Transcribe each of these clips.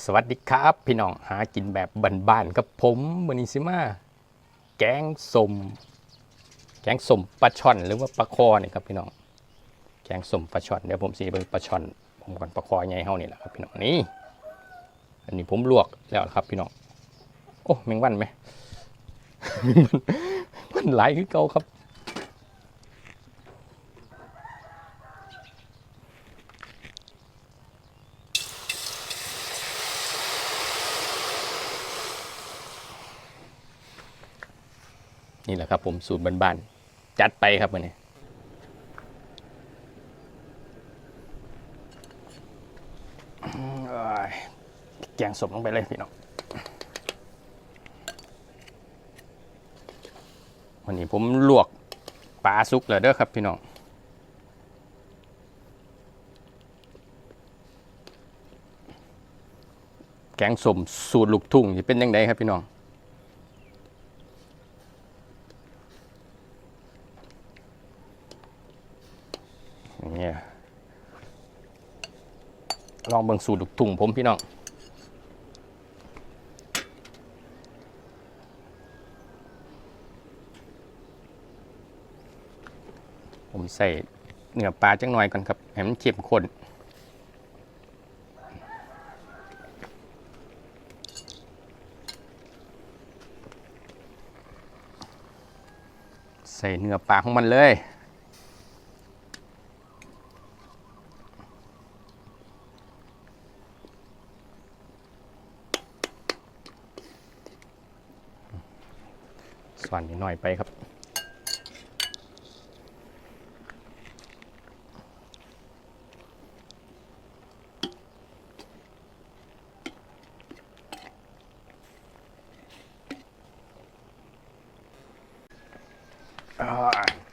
สวัสดีครับ พี่น้องหากินแบบบ้านๆกับผมมนิซิมาแกงสมแกงสมปลาช่อน หรือว่าปลาคอเนี่ยครับพี่น้องแกงสมปลาช่อนเดี๋ยวผมสีเบิ่งปลาช่อน ผมก่อนปลาคอใหญ่เฮานี่แหละครับพี่น้องนี่อันนี้ผมลวกแล้วครับพี่น้องโอ้แมงวันไหมมันมันหลายคือเก่าครับ นี่แหละครับผมสูตรบ้านๆจัดไปครับวันนี้แกงสมลงไปเลยพี่น้องวันนี้ผมลวกปลาซุกเลยเด้อครับพี่น้องแกงสมสูตรลูกทุ่งจะเป็นยังไงครับพี่น้อง ลองเบิ่งสูตรลูกทุ่งผมพี่น้องผมใส่เนื้อปลาจังหน่อยก่อนครับให้มันเข้มข้นใส่เนื้อปลาของมันเลย ส่วนนิดหน่อยไปครับ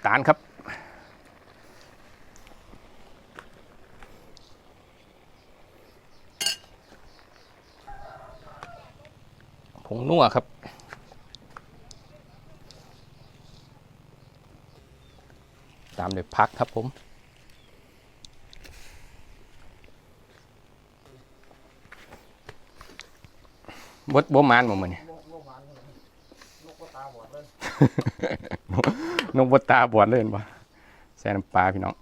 ตาลครับ ผงนัวครับ ตาม ด้วยพักครับผมบดบ่มานบ่มือนี้นกตาบอดเลยนกบตาบอดเลยบ่แซ่น้ำปลาพี่น้อง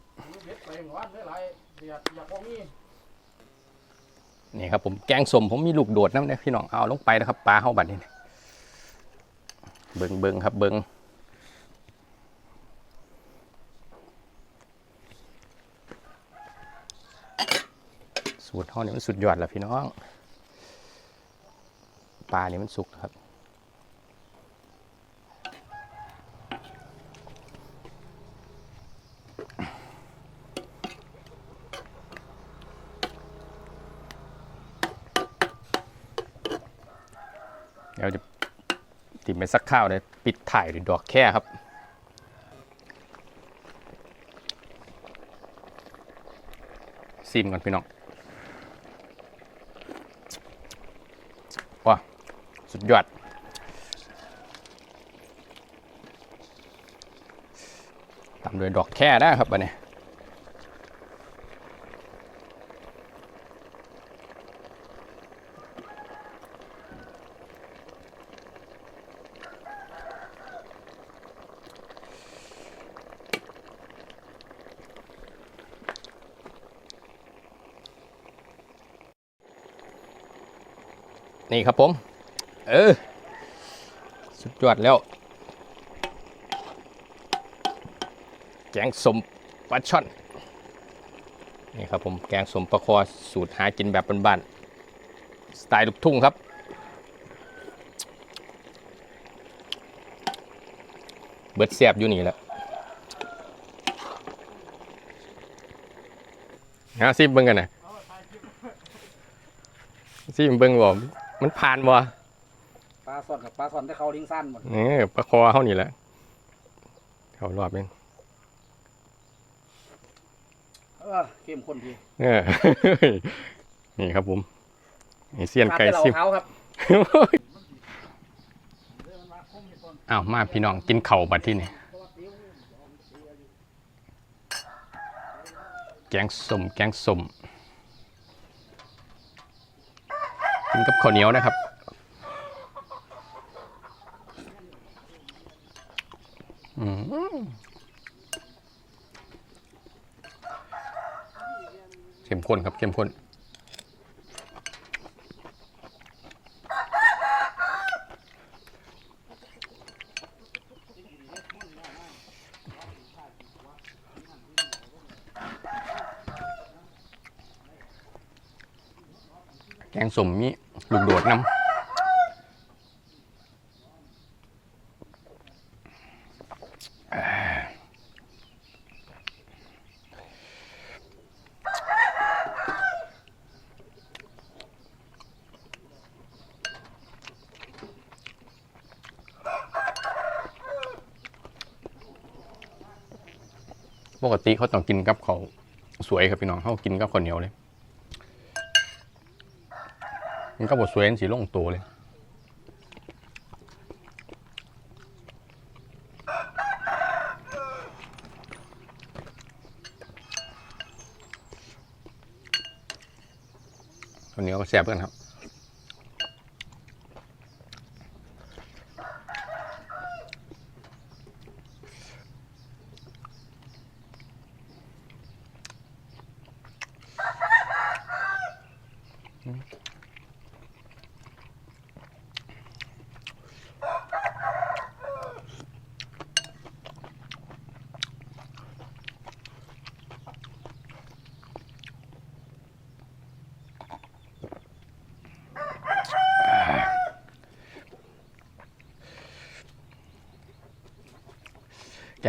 นี่ครับผมแกงสมผมมีลูกโดดน้ำเนี่ยพี่น้องเอาลงไปนะครับปลาเข้าบัดนี้เบิงเบิงครับเบิง สูตรห้องนี่มันสุดยอดแล้วพี่น้อง ปลานี่มันสุกครับเดี๋ยวจะติดไปสักข้าวเลยปิดถ่ายด้วยดอกแค่ครับซิมก่อนพี่น้อง ว้า สุดยอด ตามด้วยดอกแค่ได้ครับบันนี้นี่ครับผม เออ สุดยอดแล้ว แกงสมปลาช่อน นี่ครับผมแกงสมปลาคอสูตรหากินแบบบ้านๆสไตล์ลูกทุ่งครับเบิดเสียบอยู่นี่แหละนะซิมเบิ้งกันนะซิมเบิ้งบ่มันผ่านบ่ ปลาสอนกับปลาสอนที่เขาลิงสั้นหมดนี่ปลาคอเขานี่แหละเขารอบนึงเออเข้มข้นดีเออนี่ครับผมนี่เสียนปลาไก่แต่เราซิมเขาครับอ้าวมาพี่น้องกินเข่าวบัดที่นี่แกงส้มแกงส้มกินกับข้าวเหนียวนะครับ ข้นครับเข้มข้นแกงสมมีลูกโดดน้ำป กติเขาต้องกินกับเขาสวยครับพี่น้องเขากินกับข้าวเหนียวเลยมันก็บทสวยสีล่งตัวเลยคนนี้ก็แซ่บกันครับ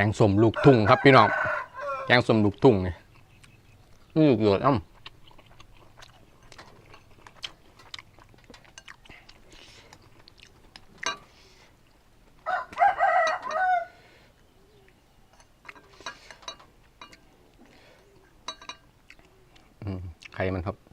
งส้มลูกทุ่งครับพี่น้อง แกงส้มลูกทุ่งนี่นี่เกิดอ้ำอืมไข่มันครับ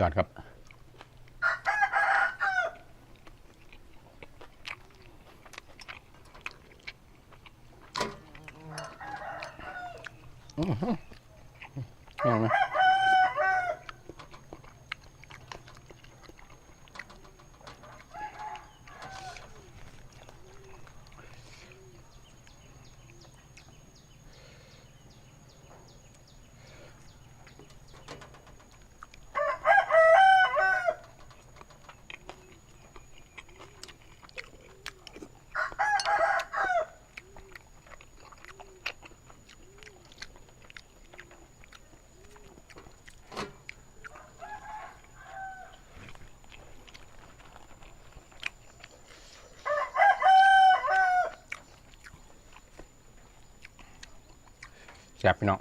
ยอดครับ แซ่บพี่น้อง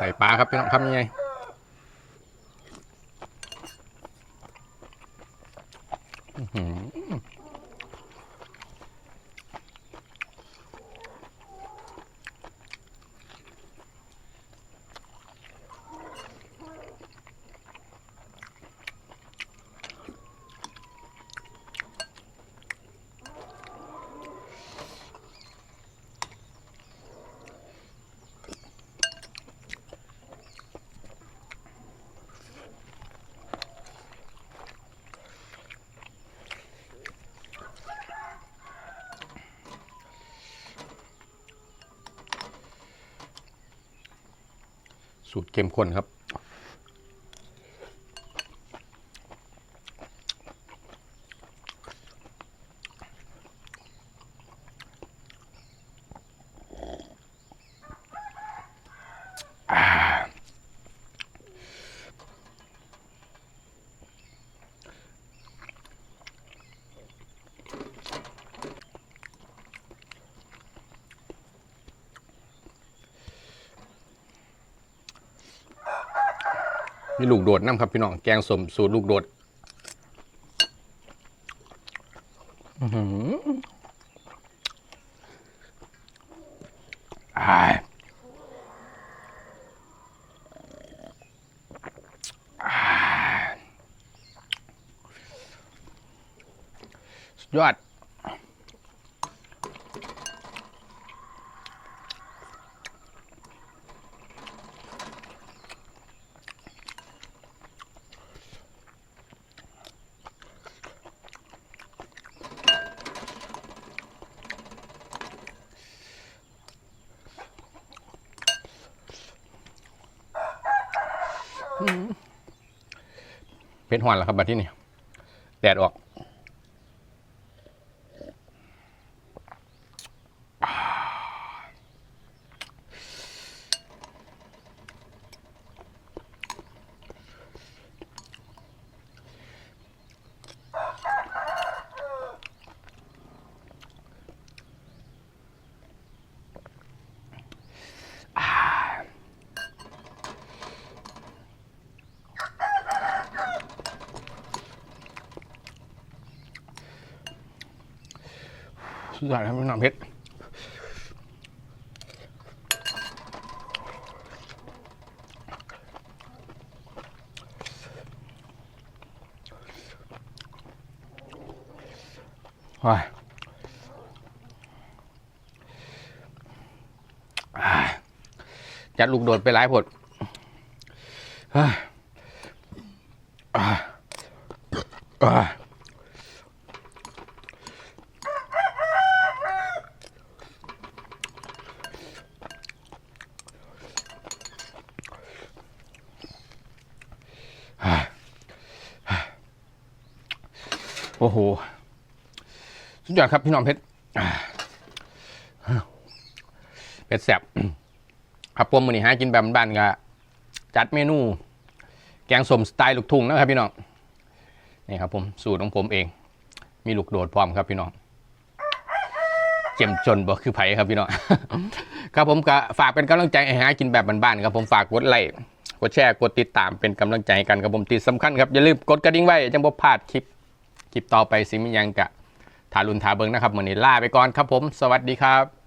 ใส่ปลาครับพี่น้องครับยังไงอื้อหือ สูตรเข้มข้นครับ มีลูกโดดน้ำครับพี่น้อง แกงสมสูตรลูกโดดอื้อหืออ้ายอ้ยสุดยอด เพชรหวานแล้วครับบัดที่นี่แดดออก สุดยอดครับน้องเพชรว้ายจัดลูกโดดไปหลายผดอ่าอ่า โอ้โห สุดยอดครับพี่น้องเพชรเพชรแสบครับผมมือนี้หากินแบบบ้านๆก็จัดเมนู แกงสมสไตล์ลูกทุ่งนะครับพี่น้อง นี่ครับผมสูตรของผมเอง มีลูกโดดพร้อมครับพี่น้องเจ็มจนบ่คือไผครับพี่น้องครับผมก็ฝากเป็นกำลังใจให้หากินแบบบ้านๆครับผมฝากกดไลค์กดแชร์กดติดตามเป็นกำลังใจให้กันครับผมติดสำคัญครับอย่าลืมกดกระดิ่งไว้จังบ่พลาดคลิป คลิปต่อไปสิมิยังกะทารุนทาเบิงนะครับวันนี้ลาไปก่อนครับผม สวัสดีครับ